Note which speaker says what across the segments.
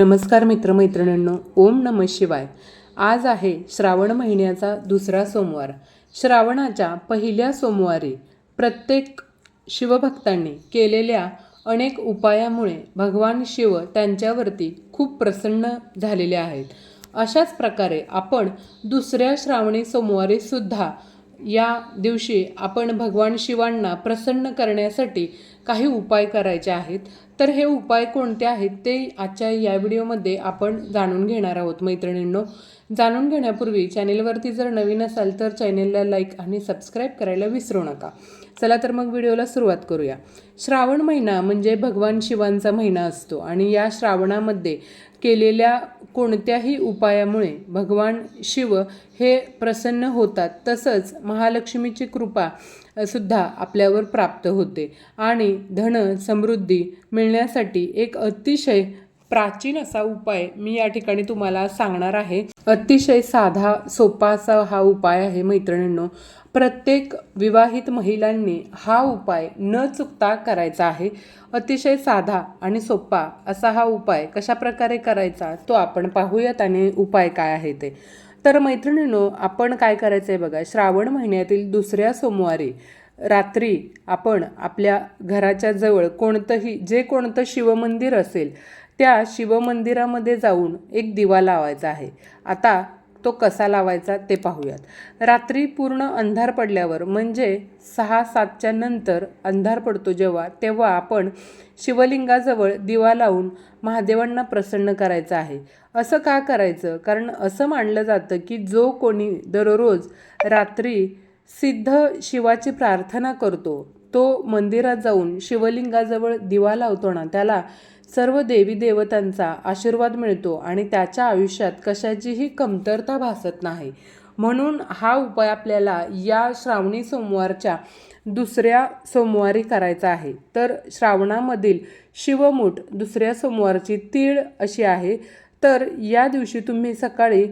Speaker 1: नमस्कार मित्रमैत्रिणींनो ओम नम शिवाय. आज आहे श्रावण महिन्याचा दुसरा सोमवार. श्रावणाच्या पहिल्या सोमवारी प्रत्येक शिवभक्तांनी केलेल्या अनेक उपायामुळे भगवान शिव त्यांच्यावरती खूप प्रसन्न झालेले आहेत. अशाच प्रकारे आपण दुसऱ्या श्रावणी सोमवारी सुद्धा या दिवशी आपण भगवान शिवांना प्रसन्न करण्यासाठी काही उपाय करायचे आहेत. तर हे उपाय कोणते आहेत ते आजच्या या व्हिडिओमध्ये आपण जाणून घेणार आहोत मैत्रिणींनो. जाणून घेण्यापूर्वी चॅनेलवरती जर नवीन असाल तर चॅनेलला लाईक आणि सबस्क्राईब करायला विसरू नका. चला तर मग व्हिडिओला सुरुवात करूया. श्रावण महिना म्हणजे भगवान शिवांचा महिना असतो आणि या श्रावणामध्ये केलेल्या कोणत्याही उपायामुळे भगवान शिव हे प्रसन्न होतात. तसंच महालक्ष्मीची कृपा सुद्धा आपल्यावर प्राप्त होते. आणि धन समृद्धी मिळण्यासाठी एक अतिशय प्राचीन असा उपाय मी या ठिकाणी तुम्हाला सांगणार आहे. अतिशय साधा सोपा असा हा उपाय आहे मैत्रिणींनो. प्रत्येक विवाहित महिलांनी हा उपाय न चुकता करायचा आहे. अतिशय साधा आणि सोपा असा हा उपाय कशा प्रकारे करायचा तो आपण पाहूयात आणि उपाय काय आहे ते. तर मैत्रिणींनो आपण काय करायचं आहे बघा श्रावण महिन्यातील दुसऱ्या सोमवारी रात्री आपण आपल्या घराच्या जवळ कोणतंही जे कोणतं शिवमंदिर असेल त्या शिवमंदिरामध्ये जाऊन एक दिवा लावायचा आहे. आता तो कसा लावायचा ते पाहूयात. रात्री पूर्ण अंधार पडल्यावर म्हणजे सहा सातच्या नंतर अंधार पडतो जेव्हा तेव्हा आपण शिवलिंगाजवळ दिवा लावून महादेवांना प्रसन्न करायचं आहे. असं का करायचं? कारण असं मानलं जातं की जो कोणी दररोज रात्री सिद्ध शिवाची प्रार्थना करतो तो मंदिरात जाऊन शिवलिंगाजवळ दिवा लावतो ना त्याला सर्व देवी देवतांचा आशीर्वाद मिळतो आणि त्याच्या आयुष्यात कशाचीही कमतरता भासत नाही. म्हणून हा उपाय आपल्याला या श्रावणी सोमवारच्या दुसऱ्या सोमवारी करायचा आहे. तर श्रावणामधील शिवमूठ दुसऱ्या सोमवारची तीळ अशी आहे. तर या दिवशी तुम्ही सकाळी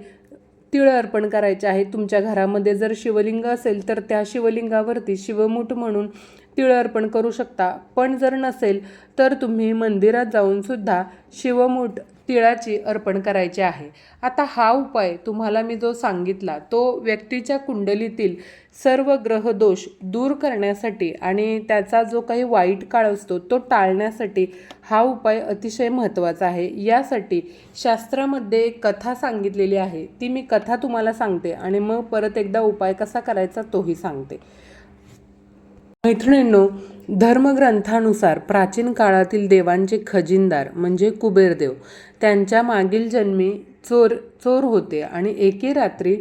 Speaker 1: तिळ अर्पण करायचे आहे. तुमच्या घरामध्ये जर शिवलिंग असेल तर त्या शिवलिंगावरती शिवमूठ म्हणून तिळ अर्पण करू शकता. पण जर नसेल तर तुम्ही मंदिरात जाऊन सुद्धा शिवमूठ तिळाची अर्पण करायची आहे. आता हा उपाय तुम्हाला मी जो सांगितला तो व्यक्तीच्या कुंडलीतील सर्व ग्रहदोष दूर करण्यासाठी आणि त्याचा जो काही वाईट काळ असतो तो टाळण्यासाठी हा उपाय अतिशय महत्त्वाचा आहे. यासाठी शास्त्रामध्ये एक कथा सांगितलेली आहे. ती मी कथा तुम्हाला सांगते आणि मग परत एकदा उपाय कसा करायचा तोही सांगते. मैत्रिणींनो धर्मग्रंथानुसार प्राचीन काळातील देवांचे खजिनदार म्हणजे कुबेरदेव. त्यांच्या मागील जन्मी चोर चोर होते आणि एके रात्री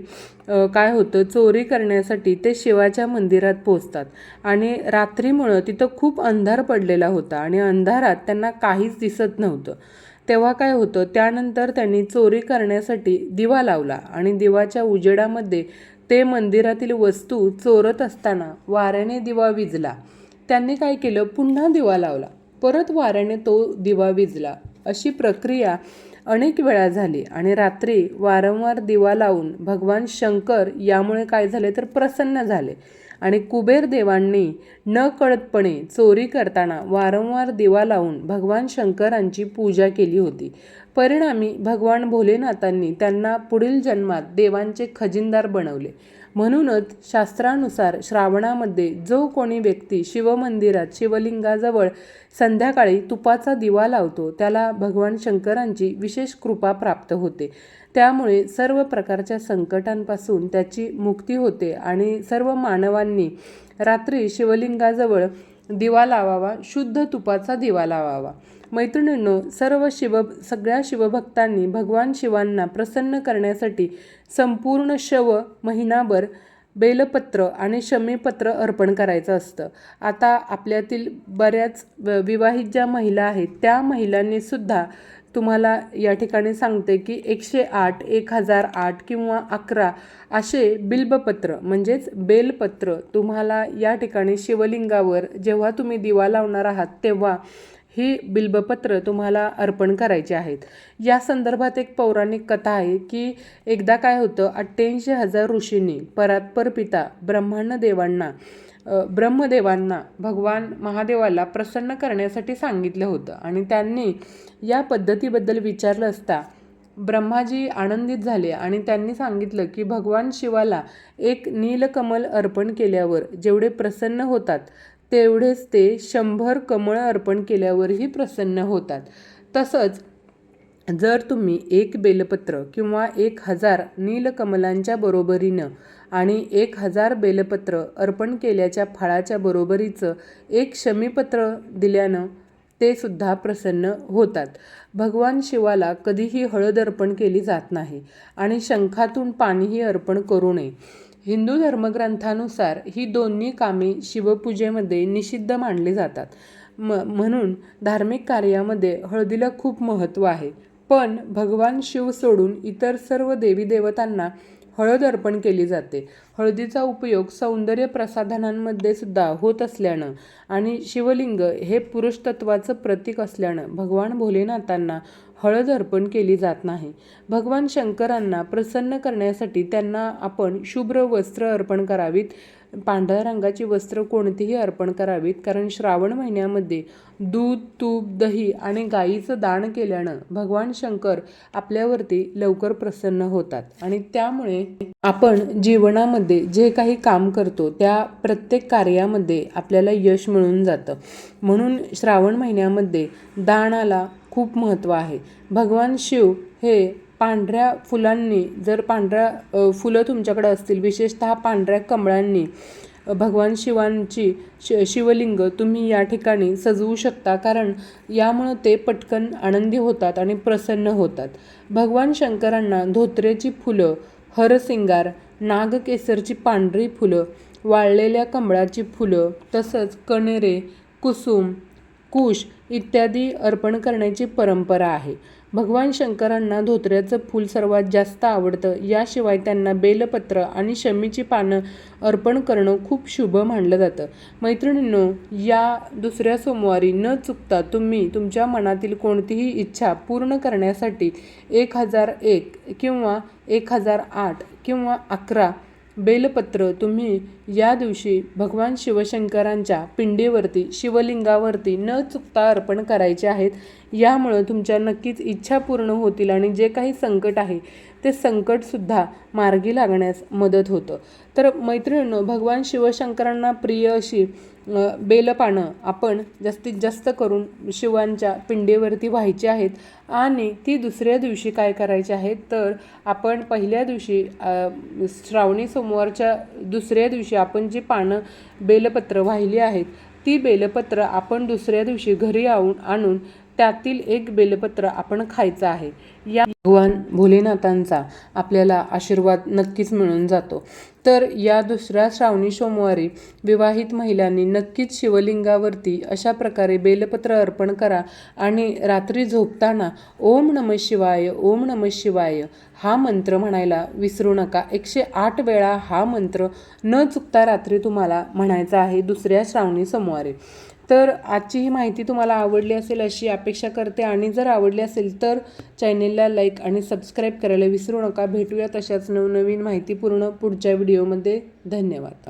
Speaker 1: काय होतं चोरी करण्यासाठी ते शिवाच्या मंदिरात पोचतात आणि रात्रीमुळं तिथं खूप अंधार पडलेला होता आणि अंधारात त्यांना काहीच दिसत नव्हतं. तेव्हा काय होतं त्यानंतर त्यांनी चोरी करण्यासाठी दिवा लावला आणि दिवाच्या उजेडामध्ये ते मंदिरातील वस्तू चोरत असताना वाऱ्याने दिवा विजला. त्यांनी काय केलं? पुन्हा दिवा लावला. परत वाऱ्याने तो दिवा विजला. अशी प्रक्रिया अनेक वेळा झाली आणि रात्री वारंवार दिवा लावून भगवान शंकर यामुळे काय झाले? तर प्रसन्न झाले. आणि कुबेर देवांनी न कळतपणे चोरी करताना वारंवार दिवा लावून भगवान शंकरांची पूजा केली होती. परिणामी भगवान भोलेनाथांनी त्यांना पुढील जन्मात देवांचे खजिनदार बनवले. म्हणूनच शास्त्रानुसार श्रावणामध्ये जो कोणी व्यक्ती शिवमंदिरात शिवलिंगाजवळ संध्याकाळी तुपाचा दिवा लावतो त्याला भगवान शंकरांची विशेष कृपा प्राप्त होते. त्यामुळे सर्व प्रकारच्या संकटांपासून त्याची मुक्ती होते आणि सर्व मानवांनी रात्री शिवलिंगाजवळ दिवा लावावा शुद्ध तुपाचा दिवा लावावा. मैत्रिणींनो सर्व शिव सगळ्या शिवभक्तांनी भगवान शिवांना प्रसन्न करण्यासाठी संपूर्ण शव महिनाभर बेलपत्र आणि शमीपत्र अर्पण करायचं असतं. आता आपल्यातील बऱ्याच व- विवाहित ज्या महिला आहेत त्या महिलांनीसुद्धा तुम्हाला या ठिकाणी सांगते की एकशे आठ एक हजार आठ किंवा अकरा असे बिल्बपत्र म्हणजेच बेलपत्र तुम्हाला या ठिकाणी शिवलिंगावर जेव्हा तुम्ही दिवा लावणार आहात तेव्हा ही बिल्बपत्र तुम्हाला अर्पण करायची आहेत. या संदर्भात एक पौराणिक कथा आहे की एकदा काय होतं अठ्ठ्याऐंशी हजार ऋषींनी परात्पर पिता ब्रह्मांड देवांना ब्रह्मदेवांना भगवान महादेवाला प्रसन्न करण्यासाठी सांगितलं होतं. आणि त्यांनी या पद्धतीबद्दल विचारलं असता ब्रह्माजी आनंदित झाले आणि त्यांनी सांगितलं की भगवान शिवाला एक नीलकमल अर्पण केल्यावर जेवढे प्रसन्न होतात तेवढेच ते शंभर कमळ अर्पण केल्यावरही प्रसन्न होतात. तसंच जर तुम्ही एक बेलपत्र किंवा एक हजार नीलकमलांच्या बरोबरीनं आणि एक हजार बेलपत्र अर्पण केल्याच्या फळाच्या बरोबरीचं एक शमीपत्र दिल्यानं ते सुद्धा प्रसन्न होतात. भगवान शिवाला कधीही हळद अर्पण केली जात नाही आणि शंखातून पाणीही अर्पण करू नये. हिंदू धर्मग्रंथानुसार ही दोन्ही कामे शिवपूजेमध्ये निषिद्ध मानली जातात. म म्हणून धार्मिक कार्यामध्ये हळदीला खूप महत्त्व आहे. पण भगवान शिव सोडून इतर सर्व देवी देवतांना हळद अर्पण केली जाते. हळदीचा उपयोग सौंदर्य प्रसाधनांमध्ये सुद्धा होत असल्यानं आणि शिवलिंग हे पुरुष तत्वाचं प्रतीक असल्यानं भगवान भोलेनाथांना हळद अर्पण केली जात नाही. भगवान शंकरांना प्रसन्न करण्यासाठी त्यांना आपण शुभ्र वस्त्र अर्पण करावीत. पांढऱ्या रंगाची वस्त्र कोणतीही अर्पण करावीत कारण श्रावण महिन्यामध्ये दूध तूप दही आणि गाईचं दान केल्यानं भगवान शंकर आपल्यावरती लवकर प्रसन्न होतात. आणि त्यामुळे आपण जीवनामध्ये जे काही काम करतो त्या प्रत्येक कार्यामध्ये आपल्याला यश मिळून जातं. म्हणून श्रावण महिन्यामध्ये दानाला खूप महत्त्व आहे. भगवान शिव हे पांढऱ्या फुलांनी जर पांढऱ्या फुलं तुमच्याकडे असतील विशेषतः पांढऱ्या कमळांनी भगवान शिवांची श शिवलिंग तुम्ही या ठिकाणी सजवू शकता. कारण यामुळं ते पटकन आनंदी होतात आणि प्रसन्न होतात. भगवान शंकरांना धोत्र्याची फुलं हरसिंगार नागकेसरची पांढरी फुलं वाळलेल्या कमळाची फुलं तसंच कणेरे कुसुम कुश इत्यादी अर्पण करण्याची परंपरा आहे. भगवान शंकरांना धोत्र्याचं फूल सर्वात जास्त आवडतं. याशिवाय त्यांना बेलपत्र आणि शमीची पानं अर्पण करणं खूप शुभ मानलं जातं. मैत्रिणींनो या दुसऱ्या सोमवारी न चुकता तुम्ही तुमच्या मनातील कोणतीही इच्छा पूर्ण करण्यासाठी एक हजार एक किंवा एक हजार आठ किंवा अकरा बेलपत्र तुम्ही या दिवशी भगवान शिवशंकरांच्या पिंडीवरती शिवलिंगावरती न चुकता अर्पण करायचे आहेत. यामुळं तुमच्या नक्कीच इच्छा पूर्ण होतील आणि जे काही संकट आहे ते संकटसुद्धा मार्गी लागण्यास मदत होतं. तर मैत्रिणींनो भगवान शिवशंकरांना प्रिय अशी बेलपानं आपण जास्तीत जास्त करून शिवांच्या पिंडीवरती व्हायची आहेत आणि ती दुसऱ्या दिवशी काय करायची आहेत तर आपण पहिल्या दिवशी श्रावणी सोमवारच्या दुसऱ्या दिवशी आपण जी पानं बेलपत्र वाहिली आहेत ती बेलपत्र आपण दुसऱ्या दिवशी घरी आऊन आणून त्यातील एक बेलपत्र आपण खायचं आहे. या भगवान भोलेनाथांचा आपल्याला आशीर्वाद नक्कीच मिळून जातो. तर या दुसऱ्या श्रावणी सोमवारी विवाहित महिलांनी नक्कीच शिवलिंगावरती अशा प्रकारे बेलपत्र अर्पण करा आणि रात्री झोपताना ओम नम शिवाय ओम नम शिवाय हा मंत्र म्हणायला विसरू नका. एकशे आठ वेळा हा मंत्र न चुकता रात्री तुम्हाला म्हणायचा आहे दुसऱ्या श्रावणी सोमवारी. तर आजची ही माहिती तुम्हाला आवडली असेल अशी अपेक्षा करते आणि जर आवडली असेल तर चॅनेलला लाईक आणि सबस्क्राईब करायला विसरू नका. भेटूया तशाच नवनवीन माहितीपूर्ण पुढच्या व्हिडिओमध्ये. धन्यवाद.